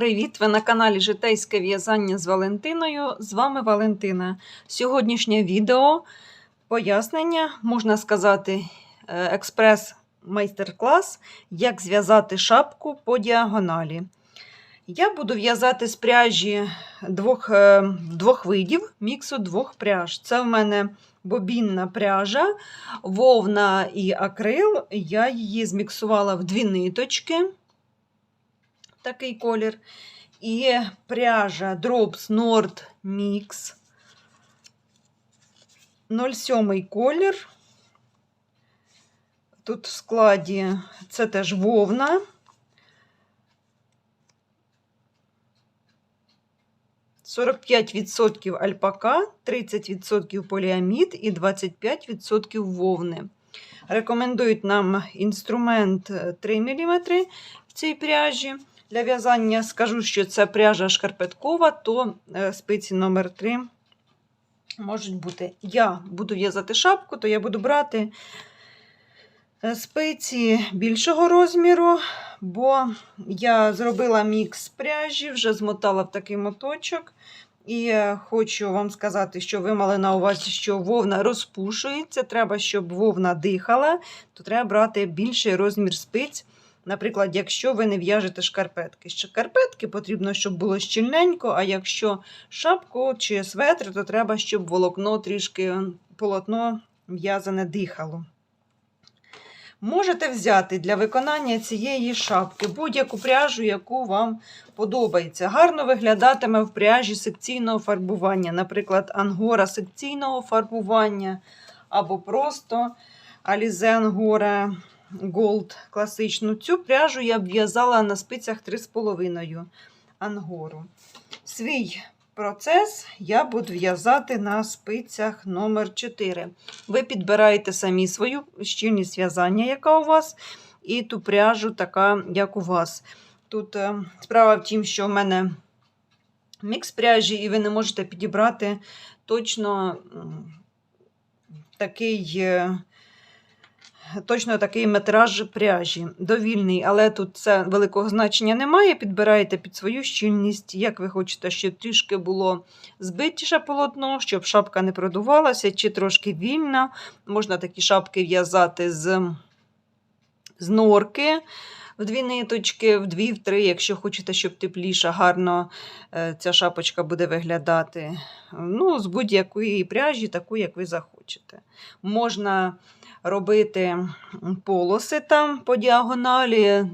Привіт! Ви на каналі Житейське в'язання з Валентиною. З вами Валентина. Сьогоднішнє відео пояснення, можна сказати, е, експрес-майстер-клас, як зв'язати шапку по діагоналі. Я буду в'язати з пряжі двох, е, двох видів, міксу двох пряж. Це в мене бобінна пряжа, вовна і акрил. Я її зміксувала в дві ниточки такий колір. І пряжа Drops Nord Mix. 07 колір. Тут в складі це теж вовна. Сорок п'ять відсотків альпака, 30% поліамід і 25% вовни. Рекомендують нам інструмент 3 мм в цій пряжі. Для в'язання скажу, що це пряжа шкарпеткова, то е, спиці номер 3 можуть бути. Я буду в'язати шапку, то я буду брати е, спиці більшого розміру, бо я зробила мікс пряжі, вже змотала в такий моточок. І е, хочу вам сказати, що ви мали на увазі, що вовна розпушується. Треба, щоб вовна дихала, то треба брати більший розмір спиць. Наприклад, якщо ви не в'яжете шкарпетки. Шкарпетки потрібно, щоб було щільненько, а якщо шапку чи светр, то треба, щоб волокно трішки полотно в'язане дихало. Можете взяти для виконання цієї шапки будь-яку пряжу, яку вам подобається. Гарно виглядатиме в пряжі секційного фарбування, наприклад, ангора секційного фарбування, або просто Alize Angora Gold класичну. Цю пряжу я в'язала на спицях 3,5 ангору. Свій процес я буду в'язати на спицях номер 4 Ви підбираєте самі свою щільність в'язання, яка у вас, і ту пряжу, така, як у вас. Тут е, справа в тім, що в мене мікс пряжі, і ви не можете підібрати точно такий. Точно такий метраж пряжі. Довільний, але тут це великого значення немає. Підбираєте під свою щільність, як ви хочете, щоб трішки було збитіше полотно, щоб шапка не продувалася, чи трошки вільна. Можна такі шапки в'язати з, з норки. В дві ниточки, в дві, в три, якщо хочете, щоб тепліше, гарно е, ця шапочка буде виглядати. Ну, З будь-якої пряжі, таку, як ви захочете. Можна робити полоси там по діагоналі,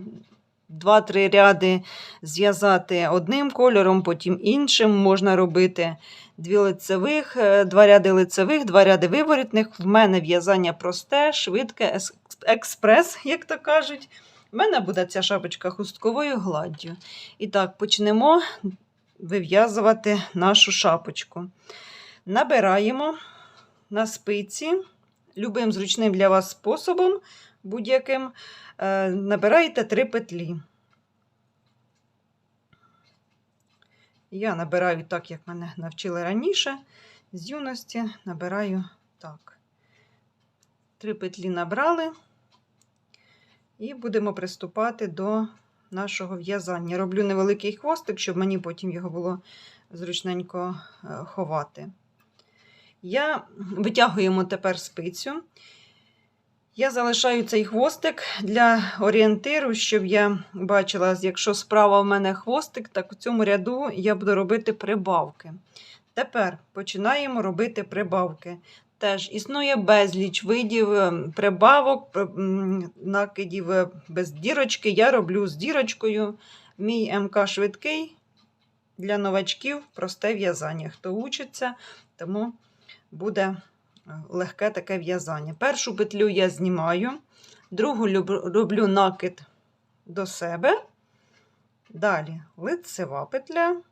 два-три ряди зв'язати одним кольором, потім іншим. Можна робити дві лицевих, е, два ряди лицевих, два ряди виворітних. В мене в'язання просте, швидке, експрес, як то кажуть. У мене буде ця шапочка хустковою гладдю. І так, почнемо вив'язувати нашу шапочку. Набираємо на спиці любим зручним для вас способом, будь-яким, е, набираєте три петлі. Я набираю так, як мене навчили раніше. З юності набираю так. Три петлі набрали, і будемо приступати до нашого в'язання. Роблю невеликий хвостик, щоб мені потім його було зручненько е, ховати. Я витягуємо тепер спицю. Я залишаю цей хвостик для орієнтиру, щоб я бачила, якщо справа в мене хвостик, так у цьому ряду я буду робити прибавки. Тепер починаємо робити прибавки. Теж існує безліч видів е, прибавок, накидів е, без дірочки. Я роблю з дірочкою. Мій МК швидкий для новачків просте в'язання. Хто учиться, тому буде е, легке таке в'язання. Першу петлю я знімаю, другу роблю накид до себе. Далі лицева петля.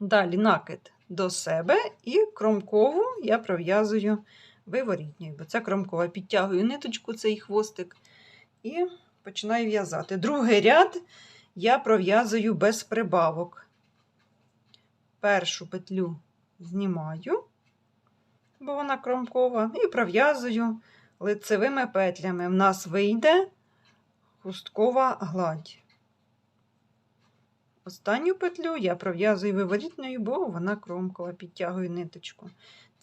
Далі накид до себе і кромкову я пров'язую виворітньою, бо це кромкова. Підтягую ниточку, цей хвостик, і починаю в'язати. Другий ряд я пров'язую без прибавок. Першу петлю знімаю, бо вона кромкова, і пров'язую лицевими петлями. В нас вийде хусткова гладь. Останню петлю я пров'язую виворітною, бо вона кромкова, підтягую ниточку.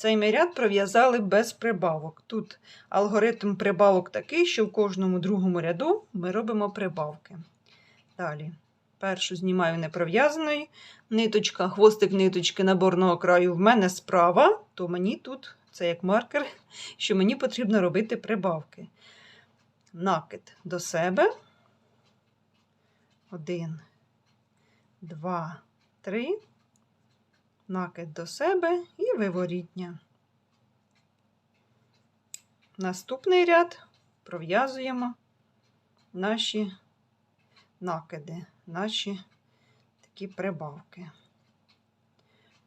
Цей ми ряд пров'язали без прибавок. Тут алгоритм прибавок такий, що в кожному другому ряду ми робимо прибавки. Далі. Першу знімаю непров'язаною. Ниточка, хвостик ниточки наборного краю в мене справа, то мені тут, це як маркер, що мені потрібно робити прибавки. Накид до себе. Один, два, три. Накид до себе і виворітня. Наступний ряд пров'язуємо наші накиди, наші такі прибавки.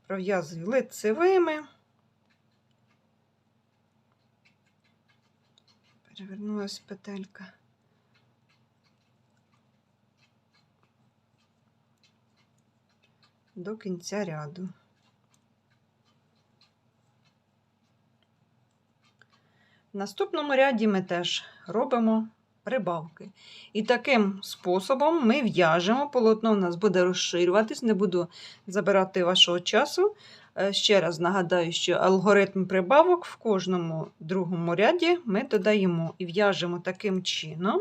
Пров'язую лицевими. Перевернулась петелька. До кінця ряду. В наступному ряді ми теж робимо прибавки. І таким способом ми в'яжемо, полотно у нас буде розширюватись, не буду забирати вашого часу. Е, Ще раз нагадаю, що алгоритм прибавок в кожному другому ряді ми додаємо і в'яжемо таким чином.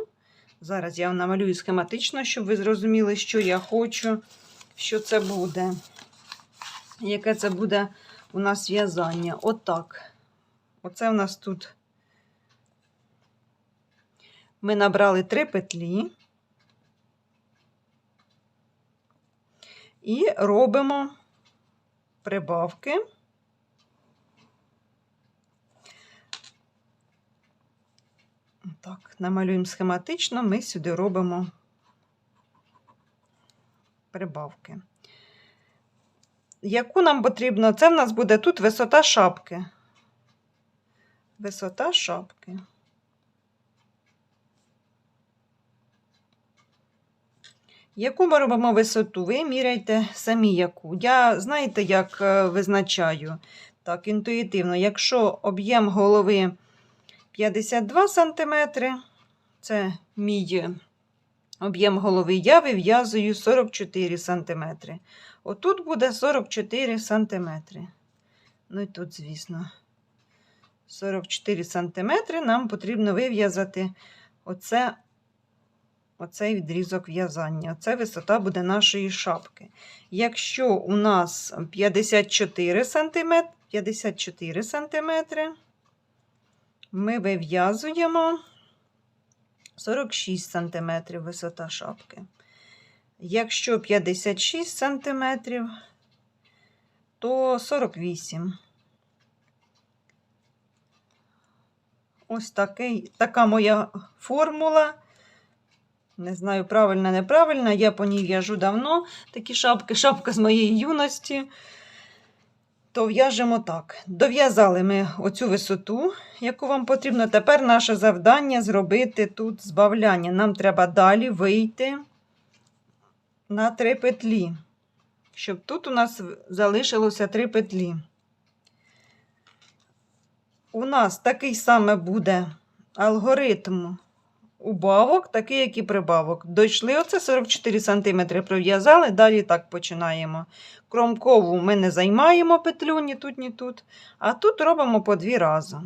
Зараз я намалюю схематично, щоб ви зрозуміли, що я хочу, що це буде. Яке це буде у нас в'язання. Отак. Оце у нас тут ми набрали три петлі і робимо прибавки. Так, намалюємо схематично, ми сюди робимо прибавки. Яку нам потрібно? Це в нас буде тут висота шапки. Висота шапки. Яку ми робимо висоту? Ви міряйте самі яку. Я знаєте, як е, визначаю? Так, інтуїтивно. Якщо об'єм голови 52 см, це мій об'єм голови, я вив'язую 44 см. Отут буде 44 см. Ну і тут, звісно, 44 см нам потрібно вив'язати оце оцей відрізок в'язання. Це висота буде нашої шапки. Якщо у нас 54 см, 54 см, ми вив'язуємо 46 см висота шапки. Якщо 56 см, то 48. Ось такий, така моя формула. Не знаю, правильно, неправильно. Я по ній в'яжу давно такі шапки, шапка з моєї юності. То в'яжемо так. Дов'язали ми оцю висоту, яку вам потрібно. Тепер наше завдання зробити тут збавляння. Нам треба далі вийти на три петлі, щоб тут у нас залишилося три петлі. У нас такий саме буде алгоритм убавок, такий, як і прибавок. Дійшли оце 44 см пров'язали, далі так починаємо. Кромкову ми не займаємо петлю ні тут, ні тут. А тут робимо по дві рази.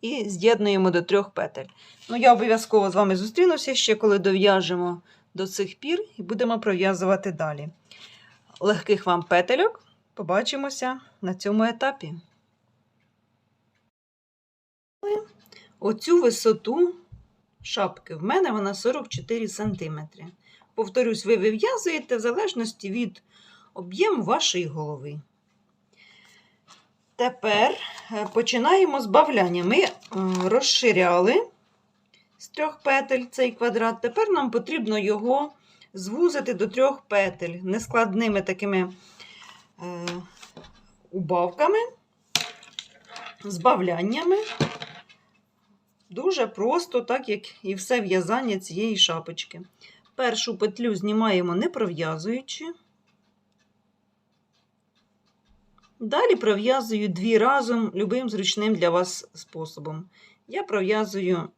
І з'єднуємо до трьох петель. Ну, я обов'язково з вами зустрінуся ще, коли дов'яжемо до цих пір і будемо пров'язувати далі. Легких вам петельок. Побачимося на цьому етапі. Оцю висоту шапки в мене вона 44 см. Повторюсь, ви вив'язуєте в залежності від об'єму вашої голови. Тепер е, починаємо збавляння. Ми е, розширяли з трьох петель цей квадрат. Тепер нам потрібно його звузити до трьох петель нескладними такими е, убавками, збавляннями. Дуже просто, так як і все в'язання цієї шапочки. Першу петлю знімаємо не пров'язуючи. Далі пров'язую дві разом любим зручним для вас способом. Я пров'язую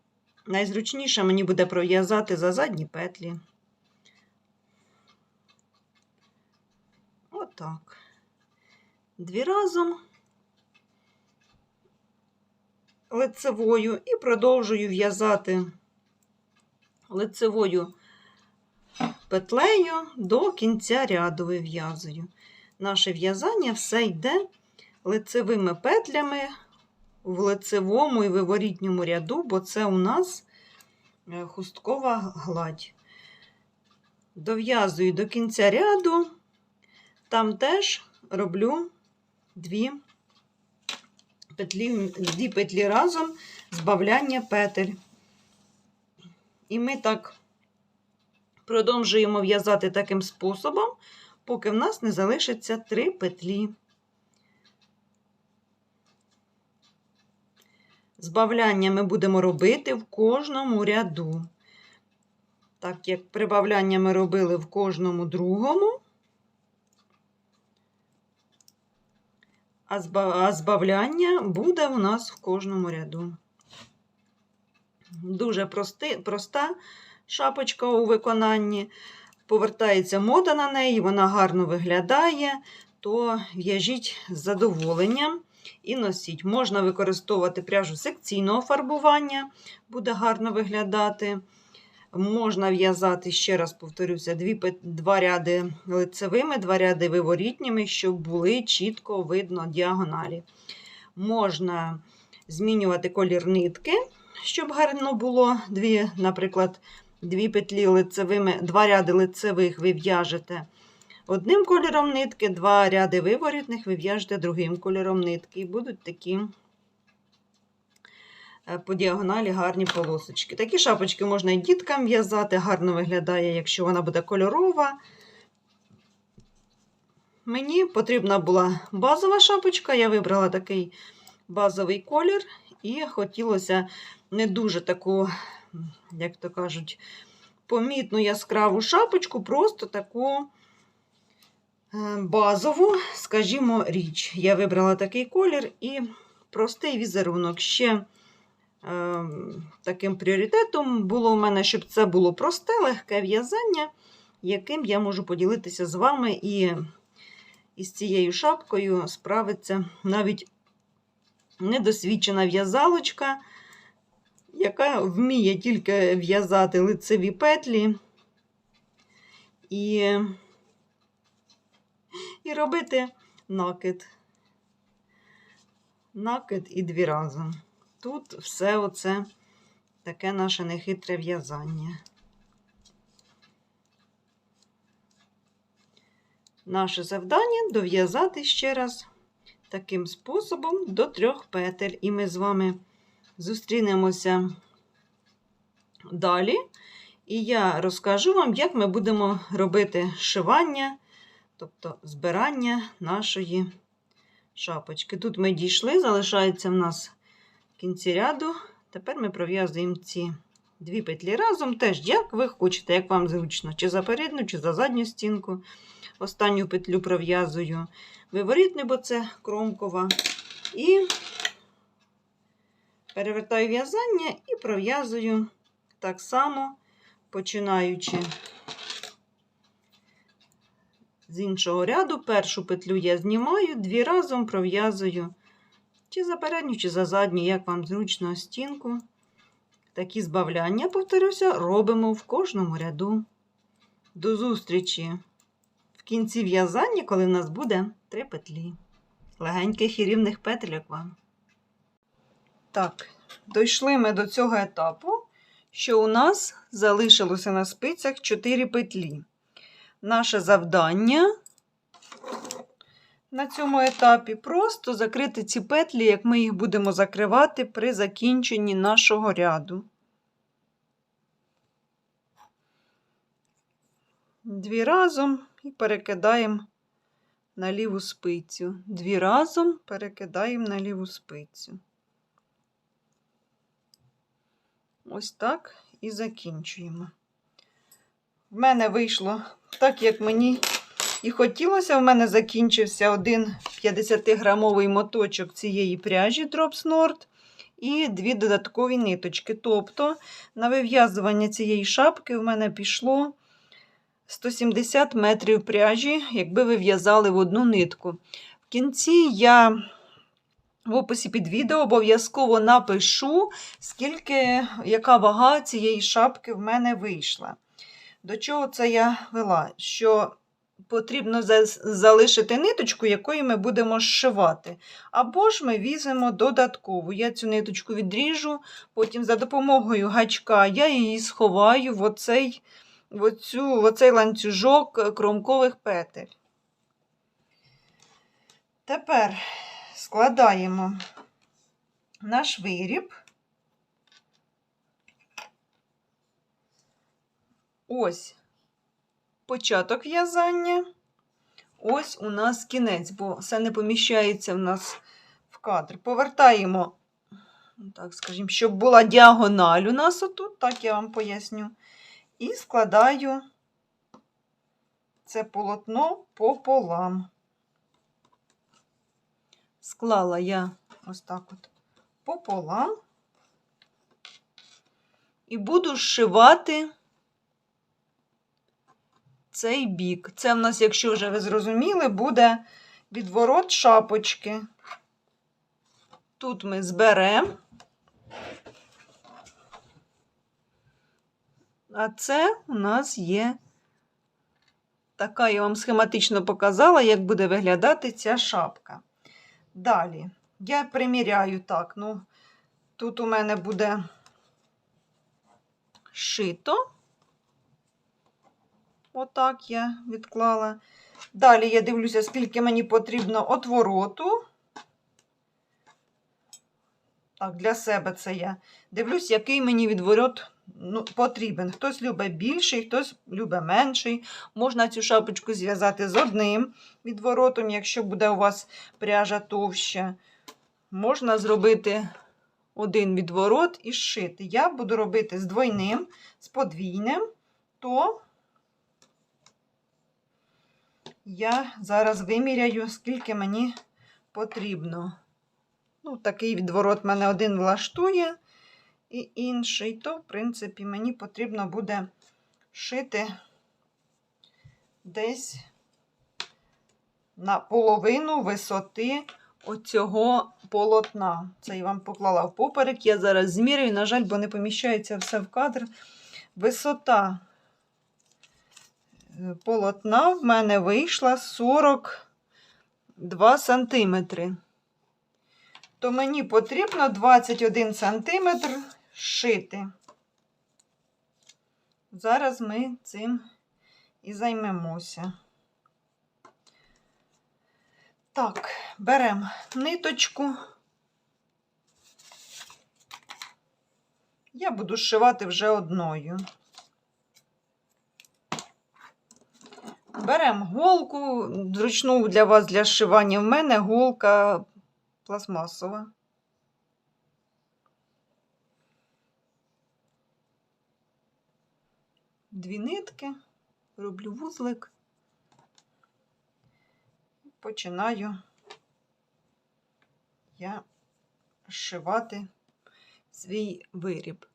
найзручніше мені буде пров'язати за задні петлі. Отак. Дві разом лицевою і продовжую в'язати лицевою петлею до кінця ряду вив'язую. Наше в'язання все йде лицевими петлями в лицевому і виворітньому ряду, бо це у нас е, хусткова гладь. Дов'язую до кінця ряду, там теж роблю дві петлі, дві петлі разом збавляння петель. І ми так продовжуємо в'язати таким способом, поки в нас не залишиться три петлі. Збавляння ми будемо робити в кожному ряду. Так як прибавляння ми робили в кожному другому, а збавляння буде у нас в кожному ряду. Дуже прости, проста шапочка у виконанні. Повертається мода на неї, вона гарно виглядає, то в'яжіть з задоволенням і носіть. Можна використовувати пряжу секційного фарбування, буде гарно виглядати. Можна в'язати, ще раз повторюся, дві, два ряди лицевими, два ряди виворітніми, щоб були чітко видно діагоналі. Можна змінювати колір нитки, щоб гарно було. Дві, наприклад, дві петлі лицевими, два ряди лицевих ви в'яжете одним кольором нитки, два ряди виворітних ви в'яжете другим кольором нитки. І будуть такі по діагоналі гарні полосочки. Такі шапочки можна і діткам в'язати, гарно виглядає, якщо вона буде кольорова. Мені потрібна була базова шапочка, я вибрала такий базовий колір, і хотілося не дуже таку, як то кажуть, помітну яскраву шапочку, просто таку е, базову, скажімо, річ. Я вибрала такий колір і простий візерунок. Ще е, таким пріоритетом було у мене, щоб це було просте, легке в'язання, яким я можу поділитися з вами і із цією шапкою справиться навіть недосвідчена в'язалочка, яка вміє тільки в'язати лицеві петлі і, і робити накид. Накид і дві разом. Тут все оце таке наше нехитре в'язання. Наше завдання дов'язати ще раз таким способом до трьох петель. І ми з вами зустрінемося далі. І я розкажу вам, як ми будемо робити шивання, тобто збирання нашої шапочки. Тут ми дійшли, залишається в нас кінці ряду. Тепер ми пров'язуємо ці дві петлі разом. Теж, як ви хочете, як вам зручно, чи за передню, чи за задню стінку. Останню петлю пров'язую виворітну, бо це кромкова. І перевертаю в'язання і пров'язую так само, починаючи з іншого ряду. Першу петлю я знімаю, дві разом пров'язую чи за передню, чи за задню, як вам зручно стінку. Такі збавляння, повторюся, робимо в кожному ряду. До зустрічі! в кінці в'язання, коли в нас буде три петлі. Легеньких і рівних петельок вам. Так, дійшли ми до цього етапу, що у нас залишилося на спицях 4 петлі. Наше завдання на цьому етапі просто закрити ці петлі, як ми їх будемо закривати при закінченні нашого ряду. Дві разом і перекидаємо на ліву спицю. Дві разом перекидаємо на ліву спицю. Ось так і закінчуємо. В мене вийшло так, як мені І хотілося, в мене закінчився один 50-грамовий моточок цієї пряжі Drops Nord і дві додаткові ниточки. Тобто на вив'язування цієї шапки в мене пішло 170 метрів пряжі, якби ви в'язали в одну нитку. В кінці я в описі під відео обов'язково напишу, скільки, яка вага цієї шапки в мене вийшла. До чого це я вела? Що потрібно залишити ниточку, якою ми будемо зшивати. Або ж ми візьмемо додаткову. Я цю ниточку відріжу, потім за допомогою гачка я її сховаю в оцей, в оцю, в оцей ланцюжок кромкових петель. Тепер складаємо наш виріб. Ось початок в'язання. Ось у нас кінець, бо все не поміщається в нас в кадр. Повертаємо, ну, так скажімо, щоб була діагональ у нас отут, так я вам поясню. І складаю це полотно пополам. Склала я ось так от пополам. І буду зшивати цей бік. Це в нас, якщо вже ви зрозуміли, буде відворот шапочки. Тут ми зберемо. А це у нас є така, я вам схематично показала, як буде виглядати ця шапка. Далі я приміряю так, ну, тут у мене буде шито. Отак я відклала. Далі я дивлюся, скільки мені потрібно отвороту. Так, для себе це я. Дивлюсь, який мені відворот ну, потрібен. Хтось любить більший, хтось любить менший. Можна цю шапочку зв'язати з одним відворотом, якщо буде у вас пряжа товща. Можна зробити один відворот і зшити. Я буду робити з двойним, з подвійним, то я зараз виміряю, скільки мені потрібно. Ну, такий відворот мене один влаштує і інший, то, в принципі, мені потрібно буде шити десь на половину висоти оцього полотна. Це я вам поклала в поперек. Я зараз змірюю, на жаль, бо не поміщається все в кадр. Висота полотна в мене вийшла 42 сантиметри. То мені потрібно 21 сантиметр шити. Зараз ми цим і займемося. Так, беремо ниточку. Я буду зшивати вже одною. Беремо голку, зручну для вас для зшивання. В мене голка пластмасова. Дві нитки, роблю вузлик, починаю я зшивати свій виріб.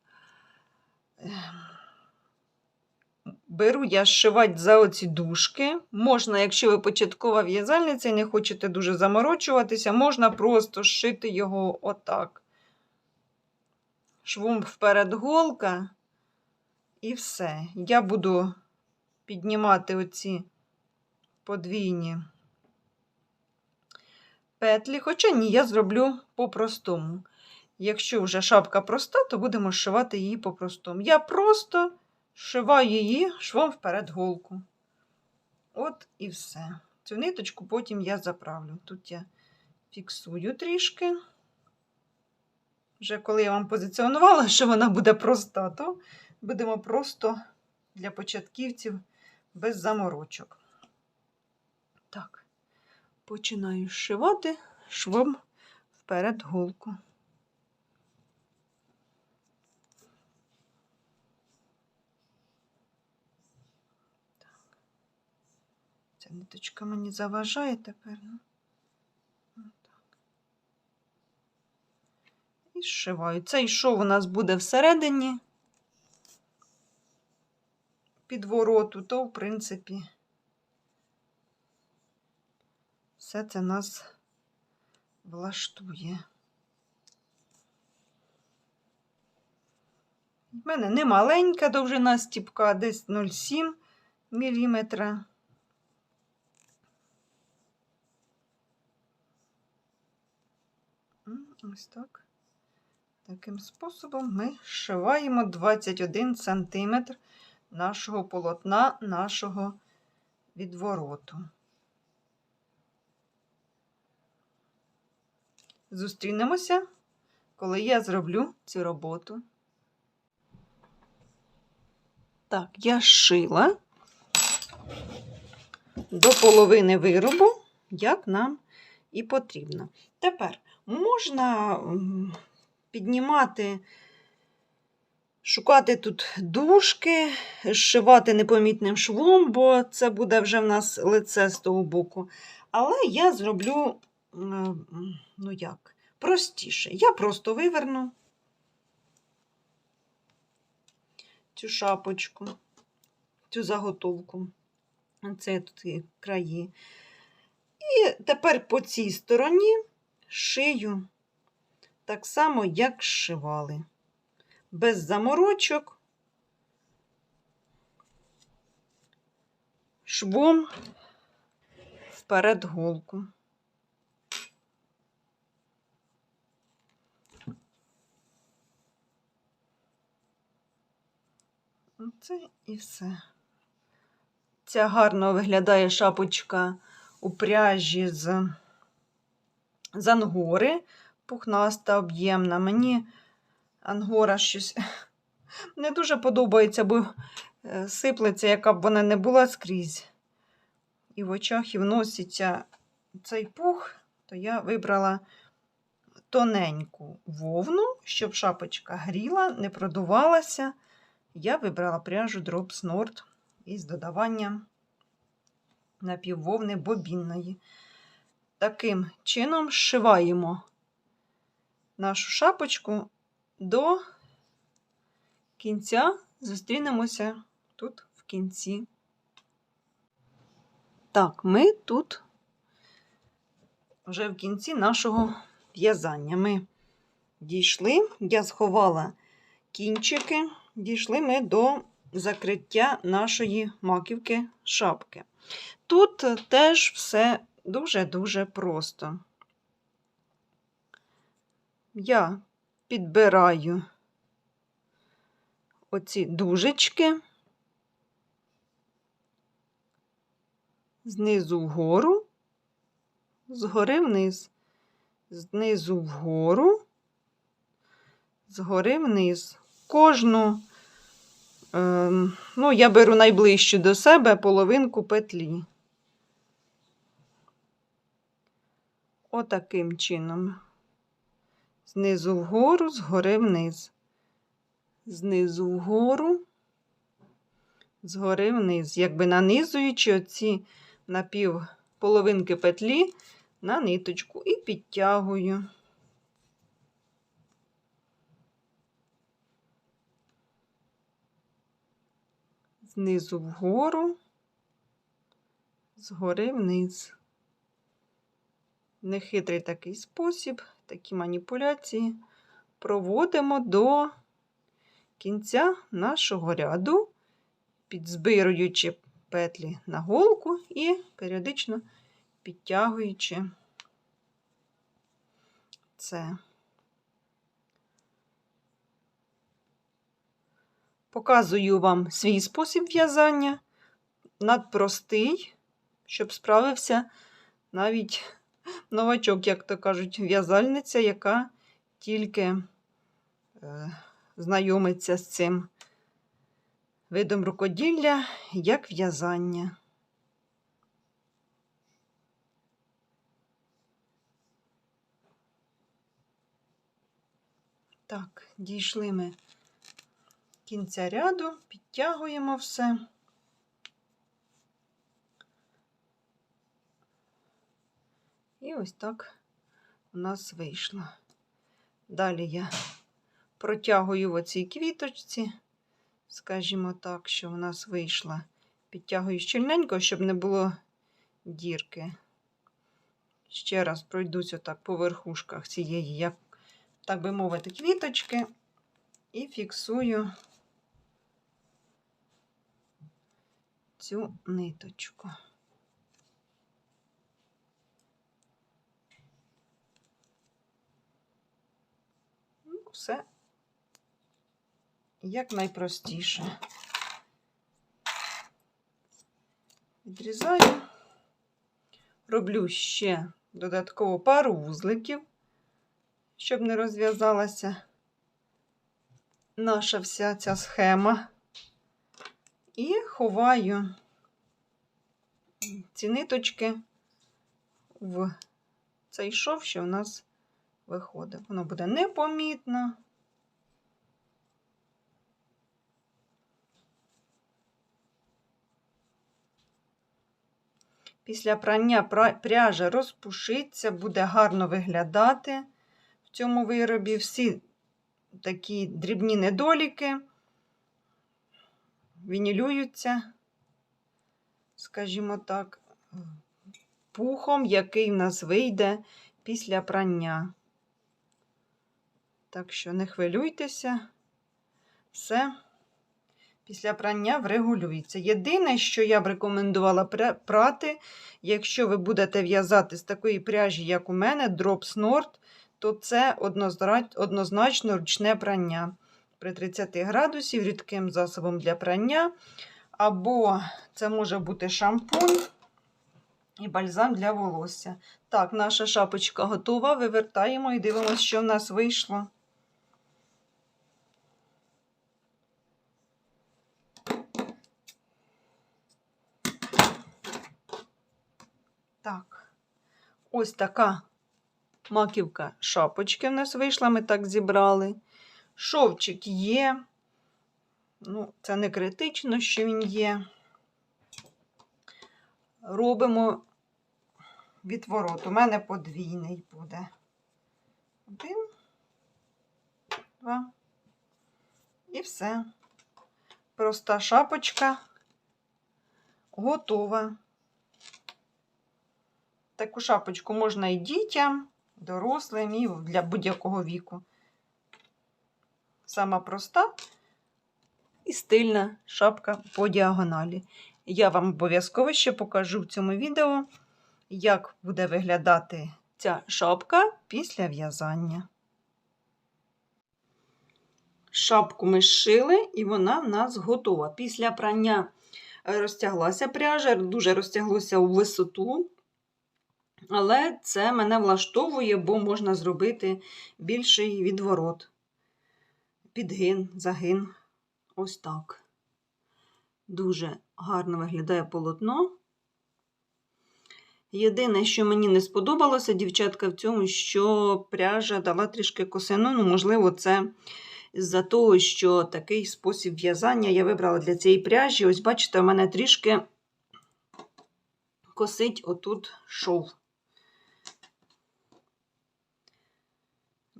Беру я зшивати за оці дужки. Можна, якщо ви початкова в'язальниця і не хочете дуже заморочуватися, можна просто зшити його отак. Швом вперед голка, і все. Я буду піднімати оці подвійні петлі, хоча ні, я зроблю по-простому. Якщо вже шапка проста, то будемо зшивати її по-простому. Я просто Шиваю її швом вперед голку. От і все. Цю ниточку потім я заправлю. Тут я фіксую трішки. Вже коли я вам позиціонувала, що вона буде проста, то будемо просто для початківців без заморочок. Так, починаю зшивати швом вперед голку. Ця ниточка мені заважає тепер. І зшиваю. Цей шов у нас буде всередині підвороту, то, в принципі, все це нас влаштує. У мене не маленька довжина стіпка, десь 0,7 мм. Ось так. Таким способом ми зшиваємо 21 см нашого полотна, нашого відвороту. Зустрінемося, коли я зроблю цю роботу. Так, я шила до половини виробу, як нам і потрібно. Тепер можна піднімати, шукати тут дужки, зшивати непомітним швом, бо це буде вже в нас лице з того боку. Але я зроблю, ну як, простіше. Я просто виверну цю шапочку, цю заготовку. Це тут краї. І тепер по цій стороні шию так само, як зшивали. Без заморочок, швом вперед голку. Оце і все. Ця гарно виглядає шапочка у пряжі з, з ангори, пухнаста, об'ємна. Мені ангора щось не дуже подобається, бо е, сиплеться, яка б вона не була скрізь. І в очах і вноситься цей пух, то я вибрала тоненьку вовну, щоб шапочка гріла, не продувалася. Я вибрала пряжу Drops Nord із додаванням напіввовни бобінної. Таким чином зшиваємо нашу шапочку до кінця. Зустрінемося тут в кінці. Так, ми тут вже в кінці нашого в'язання. Ми дійшли, я сховала кінчики, дійшли ми до закриття нашої маківки шапки. Тут теж все дуже-дуже просто. Я підбираю оці дужечки знизу вгору, згори вниз, знизу вгору, згори вниз. Кожну Ем, ну, я беру найближчу до себе половинку петлі. Отаким чином. Знизу вгору, згори вниз. Знизу вгору, згори вниз, якби нанизуючи оці напів половинки петлі на ниточку і підтягую. знизу вгору, згори вниз. Нехитрий такий спосіб, такі маніпуляції проводимо до кінця нашого ряду, підзбируючи петлі на голку і періодично підтягуючи це. Показую вам свій спосіб в'язання, надпростий, щоб справився навіть новачок, як то кажуть, в'язальниця, яка тільки е, знайомиться з цим видом рукоділля, як в'язання. Так, дійшли ми кінця ряду, підтягуємо все. Ось так у нас вийшло. Далі я протягую в оцій квіточці, скажімо так, що в нас вийшла. Підтягую щільненько, щоб не було дірки. Ще раз пройдусь отак по верхушках цієї, як, так би мовити, квіточки і фіксую цю ниточку. Ну, все як. Відрізаю, роблю ще додатково пару вузликів, щоб не розв'язалася наша вся ця схема. І ховаю ці ниточки в цей шов, що в нас виходить. Воно буде непомітно. Після прання пряжа розпушиться, буде гарно виглядати в цьому виробі. Всі такі дрібні недоліки вінілюються, скажімо так, пухом, який в нас вийде після прання. Так що не хвилюйтеся, все після прання врегулюється. Єдине, що я б рекомендувала прати, якщо ви будете в'язати з такої пряжі, як у мене, Drops Nord, то це однозначно ручне прання при 30 градусів рідким засобом для прання. Або це може бути шампунь і бальзам для волосся. Так, наша шапочка готова. Вивертаємо і дивимося, що в нас вийшло. Так, ось така маківка шапочки в нас вийшла, ми так зібрали. Шовчик є. Ну, це не критично, що він є. Робимо відворот. У мене подвійний буде. Один, два. І все. Проста шапочка готова. Таку шапочку можна і дітям, дорослим, і для будь-якого віку. Сама проста і стильна шапка по діагоналі. Я вам обов'язково ще покажу в цьому відео, як буде виглядати ця шапка після в'язання. Шапку ми зшили, і вона в нас готова. Після прання розтяглася пряжа, дуже розтяглося у висоту. Але це мене влаштовує, бо можна зробити більший відворот. Підгин, загин. Ось так. Дуже гарно виглядає полотно. Єдине, що мені не сподобалося, дівчатка, в цьому, що пряжа дала трішки косину. Ну, можливо, це з-за того, що такий спосіб в'язання я вибрала для цієї пряжі. Ось, бачите, у мене трішки косить отут шов.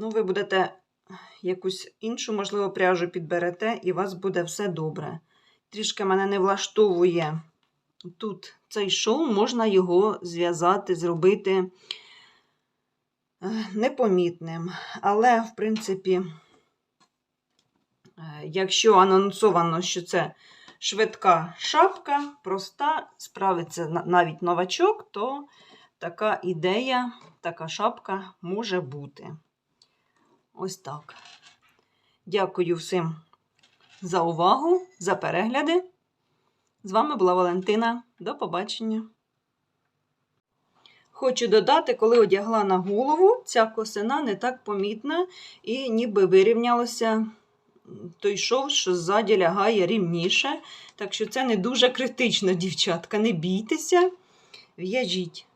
Ну, ви будете якусь іншу, можливо, пряжу підберете, і у вас буде все добре. Трішки мене не влаштовує тут цей шов, можна його зв'язати, зробити е, непомітним. Але, в принципі, е, якщо анонсовано, що це швидка шапка, проста, справиться навіть новачок, то така ідея, така шапка може бути. Ось так. Дякую всім за увагу, за перегляди. З вами була Валентина. До побачення. Хочу додати, коли одягла на голову, ця косина не так помітна і ніби вирівнялося той шов, що ззаді лягає рівніше. Так що це не дуже критично, дівчатка. Не бійтеся, в'яжіть.